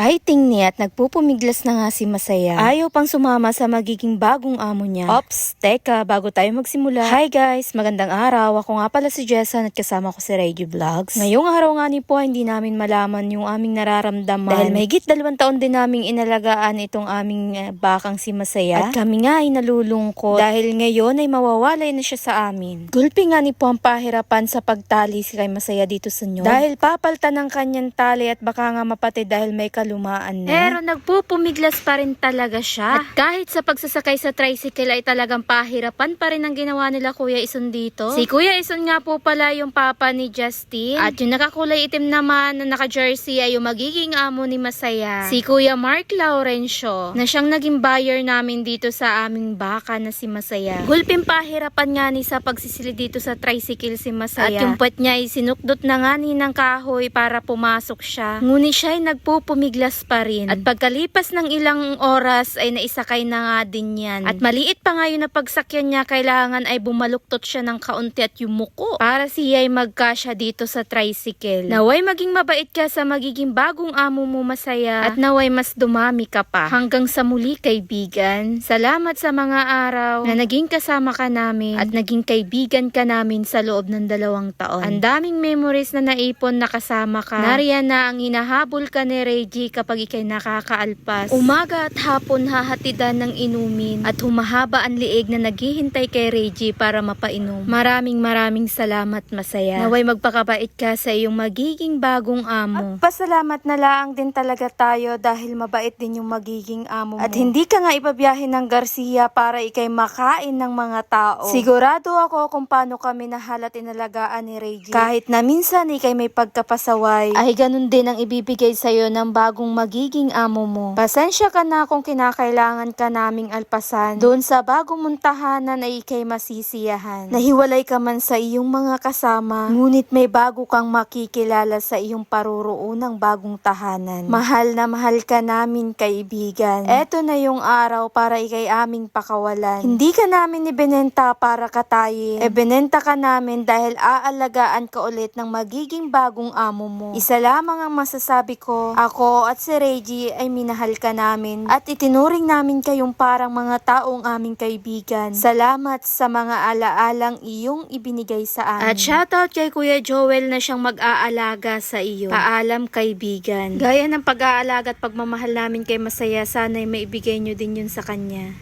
Ay tingni at nagpupumiglas na nga si Masaya. Ayaw pang sumama sa magiging bagong amo niya. Ops, teka, bago tayo magsimula. Hi guys, magandang araw. Ako nga pala si Jessan at kasama ko si Reggie Vlogs. Ngayong araw nga ni po, hindi namin malaman yung aming nararamdaman. Dahil may higit dalawang taon din naming inalagaan itong aming eh, bakang si Masaya. At kami nga ay nalulungkot dahil ngayon ay mawawalay na siya sa amin. Gulpi nga ni po ang pahirapan sa pagtali si kay Masaya dito sa nyo. Dahil papaltan ng kanyang tali at baka nga mapatid dahil may kalumaan na. Pero nagpupumiglas pa rin talaga siya. At kahit sa pagsasakay sa tricycle ay talagang pahirapan pa rin ang ginawa nila Kuya Ison dito. Si Kuya Ison nga po pala yung papa ni Justin. At yung nakakulay itim naman na naka-jersey ay yung magiging amo ni Masaya. Si Kuya Mark Laurencio na siyang naging buyer namin dito sa aming baka na si Masaya. Gulping pahirapan nga ni sa pagsisili dito sa tricycle si Masaya. At yung puwet niya ay sinukdot na nga ni ng kahoy para pumasok siya. Ngunit siya ay nagpupumiglas pa rin. At pagkalipas ng ilang oras ay naisakay na nga din yan. At maliit pa nga yun na pagsakyan niya, kailangan ay bumaluktot siya ng kaunti at yumuko para siya ay magkasya dito sa tricycle. Naway maging mabait ka sa magiging bagong amo mo masaya at naway mas dumami ka pa. Hanggang sa muli kaibigan, salamat sa mga araw na naging kasama ka namin at naging kaibigan ka namin sa loob ng dalawang taon. Ang daming memories na naipon na kasama ka. Nariyan na ang hinahabol ka ni Reggie kapag ikay nakakaalpas. Umaga at hapon hahatidan ng inumin at humahaba ang liig na naghihintay kay Reggie para mapainom. Maraming maraming salamat masaya. Naway magpakabait ka sa iyong magiging bagong amo. At pasalamat na lang din talaga tayo dahil mabait din yung magiging amo mo. At hindi ka nga ibabiyahin ng Garcia para ikay makain ng mga tao. Sigurado ako kung paano kami nahalat inalagaan ni Reggie. Kahit na minsan ikay may pagkapasaway, ay ganun din ang ibibigay sa'yo ng bagong magiging amo mo. Pasensya ka na kung kinakailangan ka naming alpasan. Doon sa bagong muntahanan ay ikay masisiyahan. Nahiwalay ka man sa iyong mga kasama, ngunit may bago kang makikilala sa iyong parurunang bagong tahanan. Mahal na mahal ka namin, kaibigan. Eto na yung araw para ikay aming pakawalan. Hindi ka namin ibinenta para katayin. E ka namin dahil aalagaan ka ulit ng magiging bagong amo mo. Isa lamang ang masasabi ko, at si Reggie ay minahal ka namin at itinuring namin kayong parang mga taong aming kaibigan. Salamat sa mga alaalang iyong ibinigay sa amin. At shoutout kay Kuya Joel na siyang mag-aalaga sa iyo. Paalam kaibigan. Gaya ng pag-aalaga at pagmamahal namin kay Masaya, sana'y maibigay nyo din yun sa kanya.